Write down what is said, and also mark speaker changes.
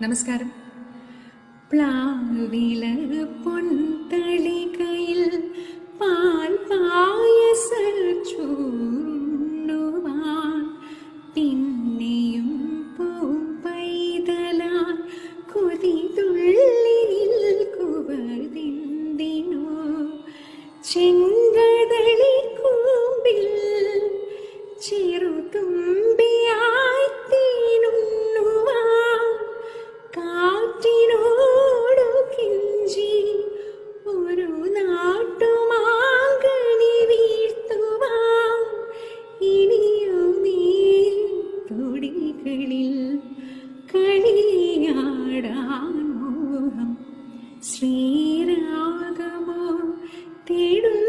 Speaker 1: നമസ്കാരം. പ്ലാവില പൊന്തളികയിൽ പാൽ പായസ ചൂണ്ടുവാൻ പിന്നെയും പൂമ്പൈതലാൻ കൊതി തുള്ളിയിൽ കുവർതിന്തിനോ ചെങ്കതളി കൂമ്പിൽ തൊടികളിൽ കളിയാടാൻ മോഹം. ശ്രീരാഗമോ തേടുന്നു